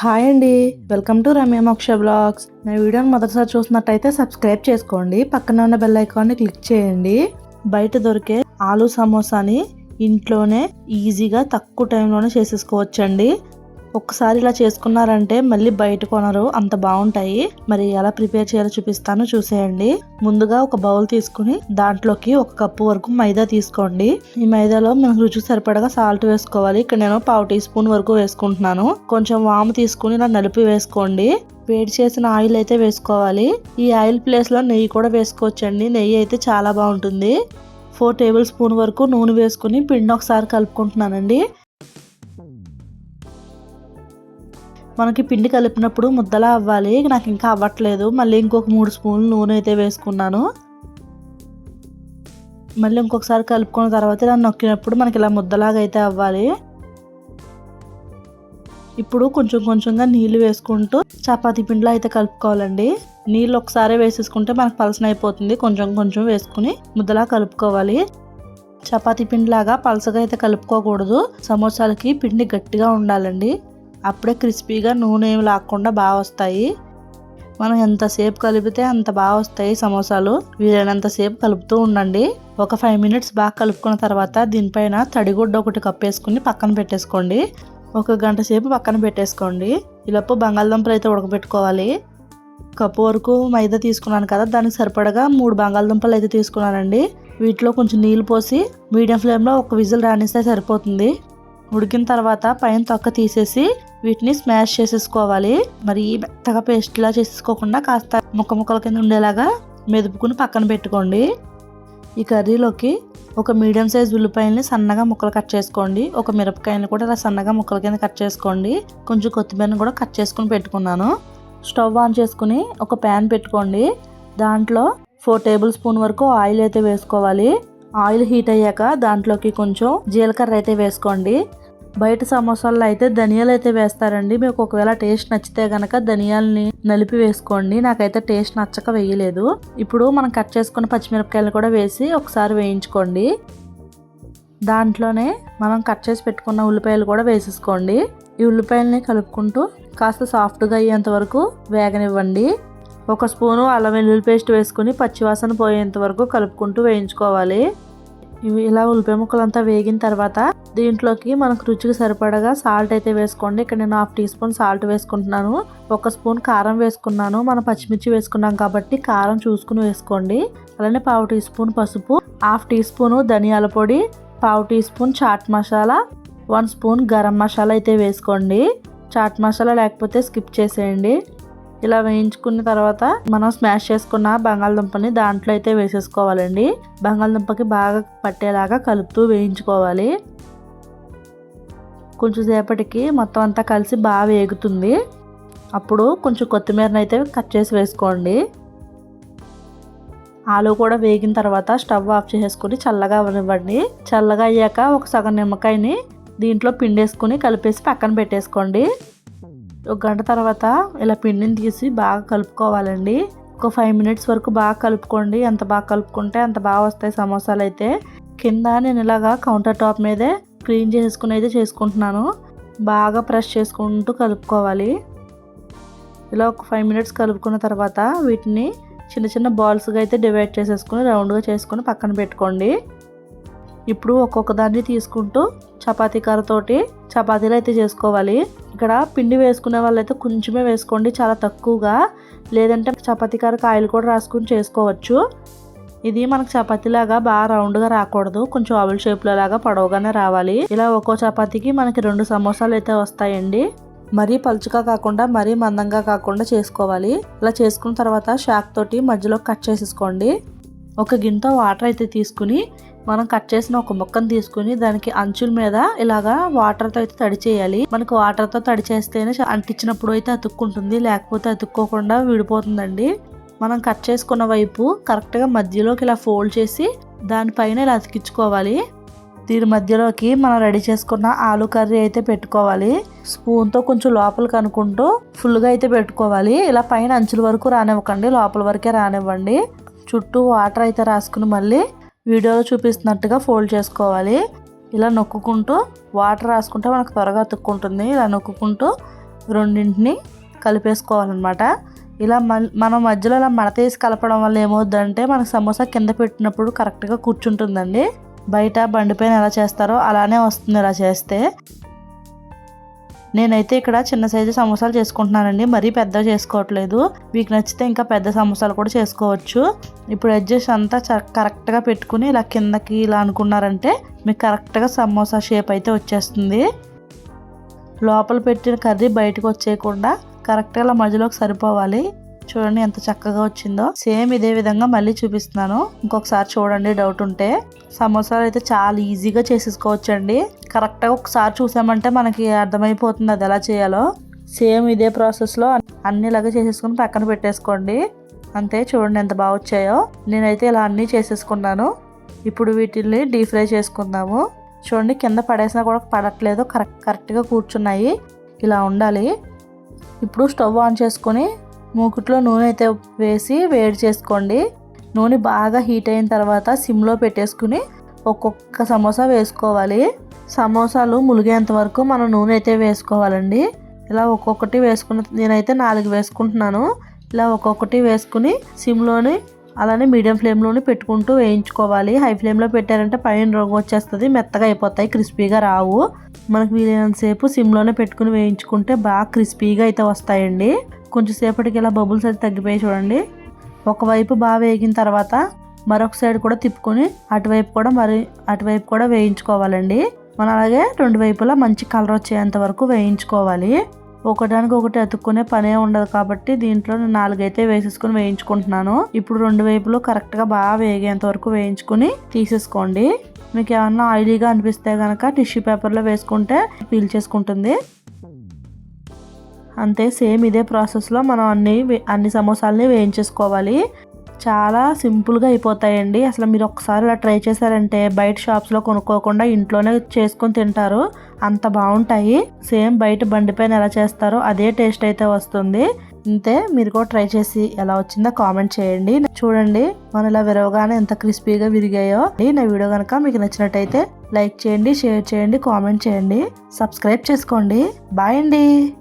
Hi అండి. Welcome to Ramya మోక్ష blogs. నా వీడియోని మొదటిసారి చూసినట్టయితే సబ్స్క్రైబ్ చేసుకోండి. పక్కన ఉన్న బెల్ ఐకాన్ని క్లిక్ చేయండి. బయట దొరికే ఆలు సమోసాని ఇంట్లోనే ఈజీగా తక్కువ టైంలోనే చేసేసుకోవచ్చండి. ఒక్కసారి ఇలా చేసుకున్నారంటే మళ్ళీ బయట కొనరు అంత బాగుంటాయి. మరి ఎలా ప్రిపేర్ చేయాలో చూపిస్తాను చూసేయండి. ముందుగా ఒక బౌల్ తీసుకుని దాంట్లోకి ఒక కప్పు వరకు మైదా తీసుకోండి. ఈ మైదాలో మనకు రుచికి సరిపడగా సాల్ట్ వేసుకోవాలి. ఇక్కడ నేను పావు టీ స్పూన్ వరకు వేసుకుంటున్నాను. కొంచెం వాము తీసుకుని ఇలా నలిపి వేసుకోండి. వేడి చేసిన ఆయిల్ అయితే వేసుకోవాలి. ఈ ఆయిల్ ప్లేస్లో నెయ్యి కూడా వేసుకోవచ్చండి. నెయ్యి అయితే చాలా బాగుంటుంది. ఫోర్ టేబుల్ స్పూన్ వరకు నూనె వేసుకుని పిండి ఒకసారి కలుపుకుంటున్నానండి. మనకి పిండి కలిపినప్పుడు ముద్దలా అవ్వాలి. నాకు ఇంకా అవ్వట్లేదు. మళ్ళీ ఇంకొక మూడు స్పూన్లు నూనె అయితే వేసుకున్నాను. మళ్ళీ ఇంకొకసారి కలుపుకున్న తర్వాత ఇలా నొక్కినప్పుడు మనకి ఇలా ముద్దలాగా అయితే అవ్వాలి. ఇప్పుడు కొంచెం కొంచెంగా నీళ్ళు వేసుకుంటూ చపాతీ పిండిలో అయితే కలుపుకోవాలండి. నీళ్ళు ఒకసారి వేసేసుకుంటే మనకు పలసన అయిపోతుంది. కొంచెం కొంచెం వేసుకుని ముద్దలా కలుపుకోవాలి. చపాతీ పిండిలాగా పలసగా అయితే కలుపుకోకూడదు. సమోసాలకి పిండి గట్టిగా ఉండాలండి. అప్పుడే క్రిస్పీగా నూనె ఏమి లాక్కుండా బాగా వస్తాయి. మనం ఎంతసేపు కలిపితే అంత బాగా వస్తాయి సమోసాలు. వీలైనంతసేపు కలుపుతూ ఉండండి. ఒక ఫైవ్ మినిట్స్ బాగా కలుపుకున్న తర్వాత దీనిపైన తడిగుడ్డ ఒకటి కప్పేసుకుని పక్కన పెట్టేసుకోండి. ఒక గంట సేపు పక్కన పెట్టేసుకోండి. ఈలోపు బంగాళదుంపలు అయితే ఉడకబెట్టుకోవాలి. కప్పు వరకు మైదా తీసుకున్నాను కదా దానికి సరిపడగా మూడు బంగాళదుంపలు అయితే తీసుకున్నానండి. వీటిలో కొంచెం నీళ్ళు పోసి మీడియం ఫ్లేమ్లో ఒక విజిల్ రాణిస్తే సరిపోతుంది. ఉడికిన తర్వాత పైన తొక్క తీసేసి వీటిని స్మాష్ చేసేసుకోవాలి. మరి మెత్తగా పేస్ట్లా చేసేసుకోకుండా కాస్త ముక్క ముక్కల కింద ఉండేలాగా మెదుపుకుని పక్కన పెట్టుకోండి. ఈ కర్రీలోకి ఒక మీడియం సైజ్ ఉల్లిపాయలని సన్నగా ముక్కలు కట్ చేసుకోండి. ఒక మిరపకాయని కూడా ఇలా సన్నగా ముక్కల కింద కట్ చేసుకోండి. కొంచెం కొత్తిమీరని కూడా కట్ చేసుకుని పెట్టుకున్నాను. స్టవ్ ఆన్ చేసుకుని ఒక ప్యాన్ పెట్టుకోండి. దాంట్లో ఫోర్ టేబుల్ స్పూన్ వరకు ఆయిల్ అయితే వేసుకోవాలి. ఆయిల్ హీట్ అయ్యాక దాంట్లోకి కొంచెం జీలకర్ర అయితే వేసుకోండి. బయట సమోసాల్లో అయితే ధనియాలు అయితే వేస్తారండి. మీకు ఒకవేళ టేస్ట్ నచ్చితే గనక ధనియాలని నలిపి వేసుకోండి. నాకైతే టేస్ట్ నచ్చక వేయలేదు. ఇప్పుడు మనం కట్ చేసుకున్న పచ్చిమిరపకాయలు కూడా వేసి ఒకసారి వేయించుకోండి. దాంట్లోనే మనం కట్ చేసి పెట్టుకున్న ఉల్లిపాయలు కూడా వేసేసుకోండి. ఈ ఉల్లిపాయలని కలుపుకుంటూ కాస్త సాఫ్ట్గా అయ్యేంత వరకు వేగనివ్వండి. ఒక స్పూను అల్లం వెల్లుల్లి పేస్ట్ వేసుకుని పచ్చివాసన పోయేంత వరకు కలుపుకుంటూ వేయించుకోవాలి. ఇవి ఇలా ఉల్లిపాయ ముక్కలంతా వేగిన తర్వాత దీంట్లోకి మనకు రుచికి సరిపడగా సాల్ట్ అయితే వేసుకోండి. ఇక్కడ నేను హాఫ్ టీ స్పూన్ సాల్ట్ వేసుకుంటున్నాను. ఒక స్పూన్ కారం వేసుకున్నాను. మనం పచ్చిమిర్చి వేసుకున్నాం కాబట్టి కారం చూసుకుని వేసుకోండి. అలానే పావు టీ స్పూన్ పసుపు హాఫ్ టీ స్పూన్ ధనియాల పొడి పావు teaspoon chaat masala one spoon garam masala అయితే వేసుకోండి. చాట్ మసాలా లేకపోతే స్కిప్ చేసేయండి. ఇలా వేయించుకున్న తర్వాత మనం స్మాష్ చేసుకున్న బంగాళదుంపని దాంట్లో అయితే వేసేసుకోవాలండి. బంగాళదుంపకి బాగా పట్టేలాగా కలుపుతూ వేయించుకోవాలి. కొంచెం సేపటికి మొత్తం అంతా కలిసి బాగా వేగుతుంది. అప్పుడు కొంచెం కొత్తిమీరని అయితే కట్ చేసి వేసుకోండి. ఆలు కూడా వేగిన తర్వాత స్టవ్ ఆఫ్ చేసేసుకుని చల్లగా అవనివ్వండి. చల్లగా అయ్యాక ఒక సగం నిమ్మకాయని దీంట్లో పిండేసుకుని కలిపేసి పక్కన పెట్టేసుకోండి. ఒక గంట తర్వాత ఇలా పిండిని తీసి బాగా కలుపుకోవాలండి. ఒక ఫైవ్ మినిట్స్ వరకు బాగా కలుపుకోండి. ఎంత బాగా కలుపుకుంటే అంత బాగా వస్తాయి సమోసాలు అయితే. కింద నేను ఇలాగా కౌంటర్ టాప్ మీదే క్లీన్ చేసుకుని అయితే చేసుకుంటున్నాను. బాగా ప్రెస్ చేసుకుంటూ కలుపుకోవాలి. ఇలా ఒక ఫైవ్ మినిట్స్ కలుపుకున్న తర్వాత వీటిని చిన్న చిన్న బాల్స్గా అయితే డివైడ్ చేసేసుకుని రౌండ్గా చేసుకుని పక్కన పెట్టుకోండి. ఇప్పుడు ఒక్కొక్క దాన్ని తీసుకుంటూ చపాతీ కర్రతోటి చపాతీలు అయితే చేసుకోవాలి. ఇక్కడ పిండి వేసుకునే వాళ్ళైతే కొంచెమే వేసుకోండి చాలా తక్కువగా. లేదంటే చపాతీ కర్రకు ఆయిల్ కూడా రాసుకుని చేసుకోవచ్చు. ఇది మనకు చపాతీలాగా బాగా రౌండ్గా రాకూడదు. కొంచెం ఆవిల్ షేప్లో లాగా పొడవుగానే రావాలి. ఇలా ఒక్కో చపాతీకి మనకి రెండు సమోసాలు అయితే వస్తాయండి. మరీ పలుచుగా కాకుండా మరీ మందంగా కాకుండా చేసుకోవాలి. ఇలా చేసుకున్న తర్వాత షాక్ తోటి మధ్యలో కట్ చేసేసుకోండి. ఒక గింత వాటర్ అయితే తీసుకుని మనం కట్ చేసిన ఒక ముక్కను తీసుకుని దానికి అంచుల మీద ఇలాగా వాటర్తో అయితే తడి చేయాలి. మనకు వాటర్తో తడి చేస్తేనే అంటించినప్పుడు అయితే అతుక్కుంటుంది లేకపోతే అతుక్కోకుండా విడిపోతుందండి. మనం కట్ చేసుకున్న వైపు కరెక్ట్గా మధ్యలోకి ఇలా ఫోల్డ్ చేసి దానిపైన ఇలా అతికించుకోవాలి. దీని మధ్యలోకి మనం రెడీ చేసుకున్న ఆలు కర్రీ అయితే పెట్టుకోవాలి. స్పూన్తో కొంచెం లోపలికి అనుకుంటూ ఫుల్గా అయితే పెట్టుకోవాలి. ఇలా పైన అంచుల వరకు రానివ్వకండి లోపల వరకే రానివ్వండి. చుట్టూ వాటర్ అయితే రాసుకుని మళ్ళీ వీడియోలో చూపిస్తున్నట్టుగా ఫోల్డ్ చేసుకోవాలి. ఇలా నొక్కుకుంటూ వాటర్ రాసుకుంటే మనకు త్వరగా అతుక్కుంటుంది. ఇలా నొక్కుకుంటూ రెండింటిని కలిపేసుకోవాలన్నమాట. ఇలా మల్- మనం మధ్యలో ఇలా మడతేసి కలపడం వల్ల ఏమవుద్దంటే మనకు సమోసా కింద పెట్టినప్పుడు కరెక్ట్గా కూర్చుంటుందండి. బయట బండిపైన ఎలా చేస్తారో అలానే వస్తుంది ఇలా చేస్తే. నేనైతే ఇక్కడ చిన్న సైజు సమోసాలు చేసుకుంటున్నానండి. మరీ పెద్ద చేసుకోవట్లేదు. మీకు నచ్చితే ఇంకా పెద్ద సమోసాలు కూడా చేసుకోవచ్చు. ఇప్పుడు అడ్జస్ట్ అంతా చ- కరెక్ట్గా పెట్టుకుని ఇలా కిందకి ఇలా అనుకున్నారంటే మీకు కరెక్ట్గా సమోసా షేప్ అయితే వచ్చేస్తుంది. లోపల పెట్టిన కర్రీ బయటకు వచ్చేయకుండా కరెక్ట్గా ఇలా మధ్యలోకి సరిపోవాలి. చూడండి ఎంత చక్కగా వచ్చిందో. సేమ్ ఇదే విధంగా మళ్ళీ చూపిస్తున్నాను. ఇంకొకసారి చూడండి డౌట్ ఉంటే. సమోసాలు అయితే చాలా ఈజీగా చేసేసుకోవచ్చు అండి కరెక్ట్గా ఒకసారి చూసామంటే మనకి అర్థమైపోతుంది అది ఎలా చేయాలో. సేమ్ ఇదే ప్రాసెస్లో అన్ని ఇలాగే చేసేసుకుని పక్కన పెట్టేసుకోండి. అంతే చూడండి ఎంత బాగా వచ్చాయో. నేనైతే ఇలా అన్నీ చేసేసుకున్నాను. ఇప్పుడు వీటిని డీప్ ఫ్రై చేసుకుందాము. చూడండి కింద పడేసినా కూడా పడట్లేదు. కరెక్ట్ కరెక్ట్గా కూర్చున్నాయి. ఇలా ఉండాలి. ఇప్పుడు స్టవ్ ఆన్ చేసుకొని మూకుట్లో నూనె అయితే వేసి వేడి చేసుకోండి. నూనె బాగా హీట్ అయిన తర్వాత సిమ్లో పెట్టేసుకుని ఒక్కొక్క సమోసా వేసుకోవాలి. సమోసాలు ములిగేంత వరకు మనం నూనె అయితే వేసుకోవాలండి. ఇలా ఒక్కొక్కటి వేసుకుని నేనైతే నాలుగు వేసుకుంటున్నాను. ఇలా ఒక్కొక్కటి వేసుకుని సిమ్లోని అలానే మీడియం ఫ్లేమ్లోనే పెట్టుకుంటూ వేయించుకోవాలి. హై ఫ్లేమ్లో పెట్టారంటే పైన రంగు వచ్చేస్తుంది మెత్తగా అయిపోతాయి క్రిస్పీగా రావు. మనకు వీలైనంతసేపు సిమ్లోనే పెట్టుకుని వేయించుకుంటే బాగా క్రిస్పీగా అయితే వస్తాయండి. కొంచెం సేపటికి ఇలా బబుల్స్ అయితే తగ్గిపోయి చూడండి. ఒకవైపు బాగా వేగిన తర్వాత మరొక సైడ్ కూడా తిప్పుకొని అటువైపు కూడా మరి అటువైపు కూడా వేయించుకోవాలండి. మనం అలాగే రెండు వైపులా మంచి కలర్ వచ్చేంత వరకు వేయించుకోవాలి. ఒకటానికి ఒకటి అతుక్కునే పనే ఉండదు కాబట్టి దీంట్లో నేను నాలుగైతే వేసేసుకుని వేయించుకుంటున్నాను. ఇప్పుడు రెండు వైపులు కరెక్ట్గా బాగా వేగేంత వరకు వేయించుకుని తీసేసుకోండి. మీకు ఏమన్నా ఆయిలీగా అనిపిస్తే కనుక టిష్యూ పేపర్లో వేసుకుంటే పీల్ చేసుకుంటుంది. అంతే సేమ్ ఇదే ప్రాసెస్లో మనం అన్ని వే- అన్ని సమోసాలని వేయించేసుకోవాలి. చాలా సింపుల్గా అయిపోతాయండి. అసలు మీరు ఒకసారి ఇలా ట్రై చేశారంటే బయట షాప్స్లో కొనుక్కోకుండా ఇంట్లోనే చేసుకొని తింటారు. అంత బాగుంటాయి. సేమ్ బయట బండిపైన ఎలా చేస్తారో అదే టేస్ట్ అయితే వస్తుంది. అంతే మీరు కూడా ట్రై చేసి ఎలా వచ్చిందో కామెంట్ చేయండి. చూడండి మనం ఇలా విరవగానే ఎంత క్రిస్పీగా విరిగాయో. నా వీడియో కనుక మీకు నచ్చినట్టయితే లైక్ చేయండి షేర్ చేయండి కామెంట్ చేయండి. సబ్స్క్రైబ్ చేసుకోండి. బాయ్ అండి.